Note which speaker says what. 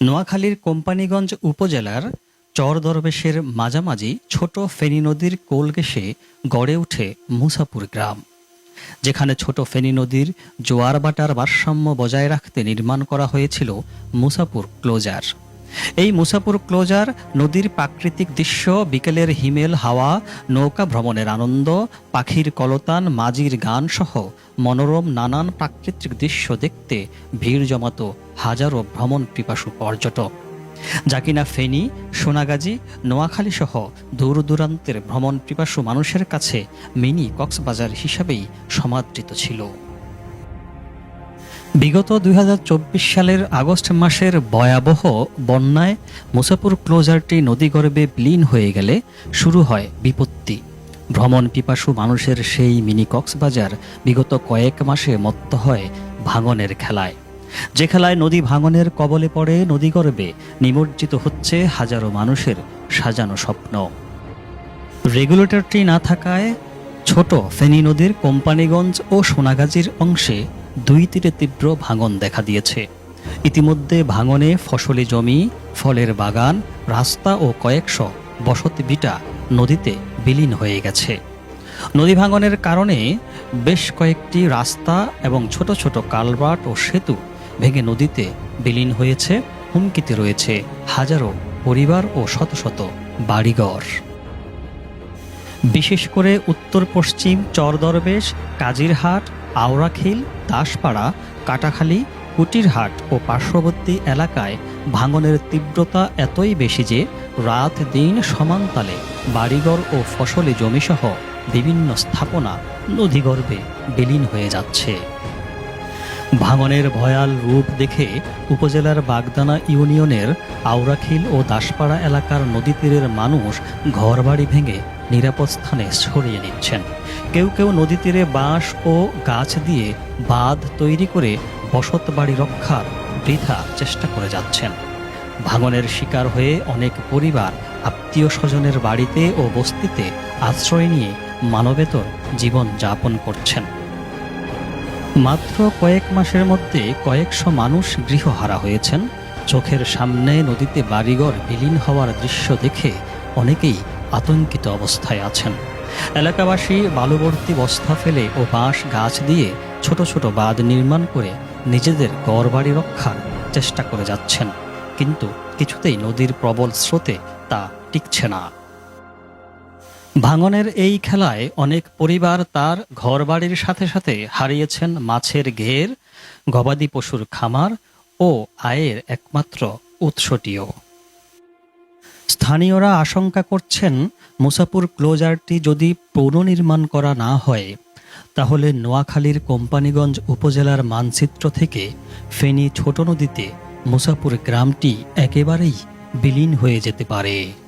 Speaker 1: নোয়াখালীর কোম্পানিগঞ্জ উপজেলার চর দরবেশের মাঝামাঝি ছোট ফেনী নদীর কোল ঘেঁষে গড়ে ওঠে মুসাপুর গ্রাম। যেখানে ছোট ফেনী নদীর জোয়ারবাটার ভারসাম্য বজায় রাখতে নির্মাণ করা হয়েছিল মুসাপুর ক্লোজার। এই মুসাপুর ক্লোজার নদীর প্রাকৃতিক দৃশ্য, বিকেলের হিমেল হাওয়া, নৌকা ভ্রমণের আনন্দ, পাখির কলতান, মাঝির গান সহ মনোরম নানান প্রাকৃতিক দৃশ্য দেখতে ভিড় জমাত হাজারো ভ্রমণ পিপাসু পর্যটক। যা কিনা ফেনী, সোনাগাজী, নোয়াখালী সহ দূর দূরান্তের ভ্রমণ পিপাসু মানুষের কাছে মিনি কক্সবাজার হিসাবেই সমাদৃত ছিল। বিগত দু হাজার চব্বিশ সালের আগস্ট মাসের ভয়াবহ বন্যায় মুসাপুর ক্লোজারটি নদীগর্ভে বিলীন হয়ে গেলে শুরু হয় বিপত্তি। ভ্রমণ পিপাসু মানুষের সেই মিনি কক্সবাজার বিগত কয়েক মাসে মত্ত হয় ভাঙনের খেলায়। যে খেলায় নদী ভাঙনের কবলে পড়ে নদীগর্ভে নিমজ্জিত হচ্ছে হাজারো মানুষের সাজানো স্বপ্ন। রেগুলেটরটি না থাকায় ছোট ফেনী নদীর কোম্পানিগঞ্জ ও সোনাগাজীর অংশে দুই তীরে তীব্র ভাঙন দেখা দিয়েছে। ইতিমধ্যে ভাঙনে ফসলি জমি, ফলের বাগান, রাস্তা ও কয়েকশো বসতি বিটা নদীতে বিলীন হয়ে গেছে। নদী ভাঙনের কারণে বেশ কয়েকটি রাস্তা এবং ছোট ছোট কালভার্ট ও সেতু ভেঙে নদীতে বিলীন হয়েছে, হুমকিতে রয়েছে হাজারো পরিবার ও শত শত বাড়িঘর। বিশেষ করে উত্তর পশ্চিম চরদরবেশ কাজিরহাট আওরাখিল দাসপাড়া, কাটাখালী, কুটিরহাট ও পার্শ্ববর্তী এলাকায় ভাঙনের তীব্রতা এতই বেশি যে রাত দিন সমানতালে বাড়িঘর ও ফসলি জমিসহ বিভিন্ন স্থাপনা নদীগর্ভে বিলীন হয়ে যাচ্ছে। ভাঙনের ভয়াল রূপ দেখে উপজেলার বাগদানা ইউনিয়নের আওরাখিল ও দাসপাড়া এলাকার নদী তীরের মানুষ ঘরবাড়ি ভেঙে নিরাপদ স্থানে ছড়িয়ে নিচ্ছেন। কেউ কেউ নদী তীরে বাঁশ ও গাছ দিয়ে বাঁধ তৈরি করে বসত বাড়ি রক্ষার বৃথা চেষ্টা করে যাচ্ছেন। ভাঙনের শিকার হয়ে অনেক পরিবার আত্মীয় স্বজনের বাড়িতে ও বস্তিতে আশ্রয় নিয়ে মানবেতর জীবন যাপন করছেন। মাত্র কয়েক মাসের মধ্যে কয়েকশো মানুষ গৃহহারা হয়েছেন। চোখের সামনে নদীতে বাড়িঘর বিলীন হওয়ার দৃশ্য দেখে অনেকেই আতঙ্কিত অবস্থায় আছেন। এলাকাবাসী বালুবর্তী বস্তা ফেলে ও বাঁশ গাছ দিয়ে ছোট ছোট বাঁধ নির্মাণ করে নিজেদের গড়বাড়ি রক্ষার চেষ্টা করে যাচ্ছেন। কিন্তু কিছুতেই নদীর প্রবল স্রোতে তা টিকছে না। ভাঙনের এই খেলায় অনেক পরিবার তার ঘরবাড়ির সাথে সাথে হারিয়েছেন মাছের ঘের, গবাদি পশুর খামার ও আয়ের একমাত্র উৎসটিও। স্থানীয়রা আশঙ্কা করছেন, মুসাপুর ক্লোজারটি যদি পুনর্নির্মাণ করা না হয়, তাহলে নোয়াখালীর কোম্পানিগঞ্জ উপজেলার মানচিত্র থেকে ফেনী ছোট নদীতে মুসাপুর গ্রামটি একেবারেই বিলীন হয়ে যেতে পারে।